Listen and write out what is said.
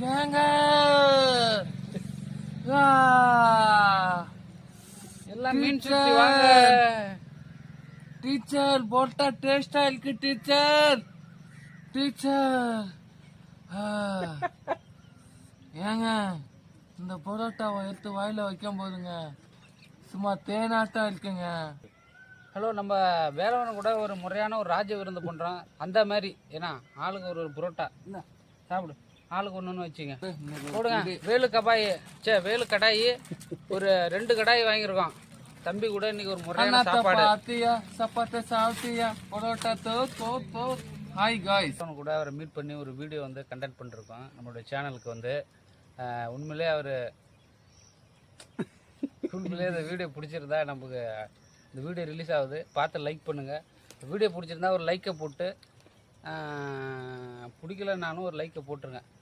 ஏங்க. எல்லாம் மீன். சுத்தி வாங்க. டீச்சர் போட்டா டேஸ்டா இருக்கு டீச்சர் டீச்சர். ஏங்க இந்த பரோட்டாவை எடுத்து வாயில வைக்கும் போதுங்க. சும்மா தேனாட்டா இருக்குங்க. ஹலோ நம்ம வேலவன் கூட ஒரு முறையான ஒரு ராஜ விருந்து பண்றோம். அந்த மாதிரி. ஏன்னா ஆளுக்கு ஒரு ஒரு புரோட்டா. சாப்பிடு. ஆளுக்கு ஒன்று ஒன்று வச்சுங்க. போடுங்க. வேலு கபாய் சே வேலு கடாயி ஒரு ரெண்டு கடாய் வாங்கியிருக்கோம். தம்பி கூட இன்னைக்கு ஒரு முறையான சாப்பாடு. பாத்தியா சப்பாத்த சாப்பிட்டியா? பரோட்டா தோ தோ தோ. ஹாய் காய்ஸ் அவனு கூட அவரை மீட் பண்ணி ஒரு வீடியோ வந்து கண்டக்ட் பண்ணிருக்கோம். நம்மளுடைய சேனலுக்கு வந்து உண்மையிலே அவர் உண்மையிலே இந்த வீடியோ பிடிச்சிருந்தா நமக்கு இந்த வீடியோ ரிலீஸ் ஆகுது. பார்த்து லைக் பண்ணுங்கள் வீடியோ பிடிச்சிருந்தா ஒரு லைக்கை போட்டு பிடிக்கலனாலும் ஒரு லைக்கை போட்டுருங்க.